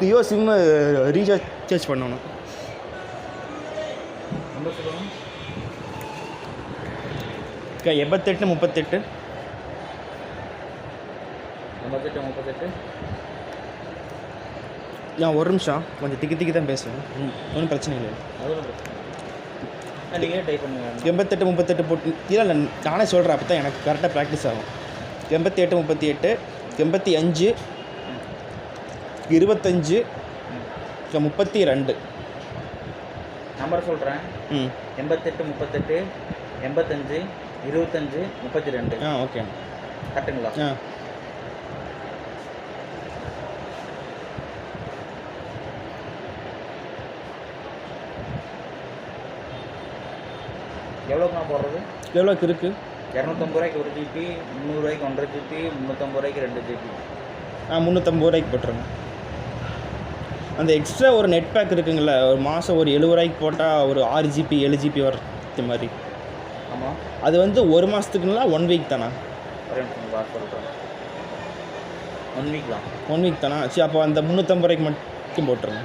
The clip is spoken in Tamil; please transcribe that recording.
ஜியோ சிம்மு ரீசார்ஜ் சார்ஜ் பண்ணணும். எண்பத்தெட்டு முப்பத்தெட்டு. எண்பத்தெட்டு முப்பத்தெட்டு. நான் ஒரு நிமிஷம் கொஞ்சம் திக்கி திக்கி தான் பேசுவேன். ஒன்றும் பிரச்சனை இல்லை. எண்பத்தெட்டு முப்பத்தெட்டு போட்டு இல்லை இல்லை நானே சொல்கிறேன் அப்போ தான் எனக்கு கரெக்டாக ப்ராக்டிஸ் ஆகும். எண்பத்தி எட்டு முப்பத்தி எட்டு எண்பத்தி அஞ்சு இருபத்தஞ்சு முப்பத்தி ரெண்டு. நம்பர் சொல்கிறேன் ம். எண்பத்தெட்டு முப்பத்தெட்டு எண்பத்தஞ்சு இருபத்தஞ்சு முப்பத்தி ரெண்டு. ஆ ஓகே. கரெக்டுங்களா ஆ. எவ்வளோக்கு நான் போடுறது? எவ்வளோக்கு இருக்குது இரநூத்தம்பது ரூபாய்க்கு ஒரு ஜிபி முந்நூறுரூவாய்க்கு ஒன்றரை ஜிபி முந்நூற்றம்பது ரூபாய்க்கு ரெண்டு ஜிபி ஆ முந்நூற்றம்பது ரூபாய்க்கு போட்டுருங்க. அந்த எக்ஸ்ட்ரா ஒரு நெட் பேக் இருக்குங்கள ஒரு மாதம் ஒரு எழுபது ரூபாய்க்கு போட்டால் ஒரு ஆறு ஜிபி ஏழு ஜிபி வர மாதிரி. ஆமாம் அது வந்து ஒரு மாதத்துக்குங்களா ஒன் வீக் தானா? சொல்கிறேன் ஒன் வீக் தான். ஒன் வீக் தானா? சரி அப்போ அந்த முந்நூற்றம்பது ரூபாய்க்கு மட்டும் போட்டுருங்க.